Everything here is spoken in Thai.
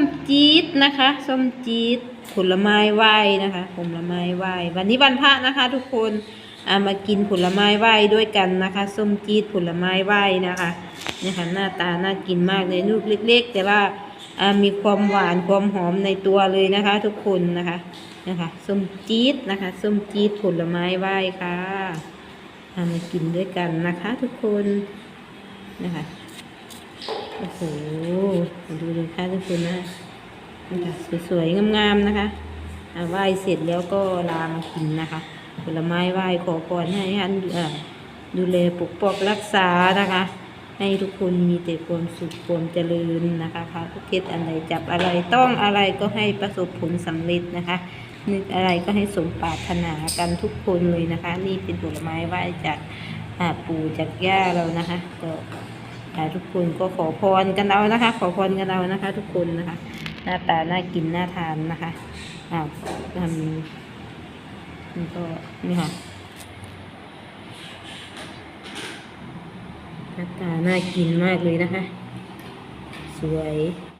มจี๊ดนะคะ ส้มจี๊ดผลไม้ไหว้นะคะผลไม้ไหว้วันนี้วันพระนะคะ ทุกคนอามากินผลไม้ไหว้ด้วยกันนะคะ ส้มจี๊ดผลไม้ไหว้นะคะนี่ค่ะหน้าตาน่ากินมากเลยลูกเล็ก ๆ แต่ว่าอ่ามีความหวานความหอมในตัวเลยนะคะ ทุกคนนะคะนะคะส้มจี๊ดนะคะส้มจี๊ดผลไม้ไหว้ค่ะเอามากินด้วยกันนะคะ ทุกคนนะคะ โอ้โหมาดูเลยค่ะทุกคนนะสวยๆงามๆนะคะไหว้เสร็จแล้วก็ลามากินนะคะ ผลไม้ไหว้ขอพรให้ท่านดูแลปกป้องรักษานะคะ ให้ทุกคนมีแต่ความสุขความเจริญนะคะพระทุกเทศอะไรจับอะไรต้องอะไรก็ให้ประสบผลสำเร็จนะคะ นึกอะไรก็ให้สมปรารถนากันทุกคนเลยนะคะ นี่เป็นผลไม้ไหว้จากปู่จากย่าเรานะคะก็ ทุกคนก็ขอพรกันเอานะคะ ขอพรกันเอานะคะ ทุกคนนะคะ หน้าตาน่ากินน่าทานนะคะอ้าวทำนี่ก็นี่ค่ะหน้าตาน่ากินมากเลยนะคะ สวย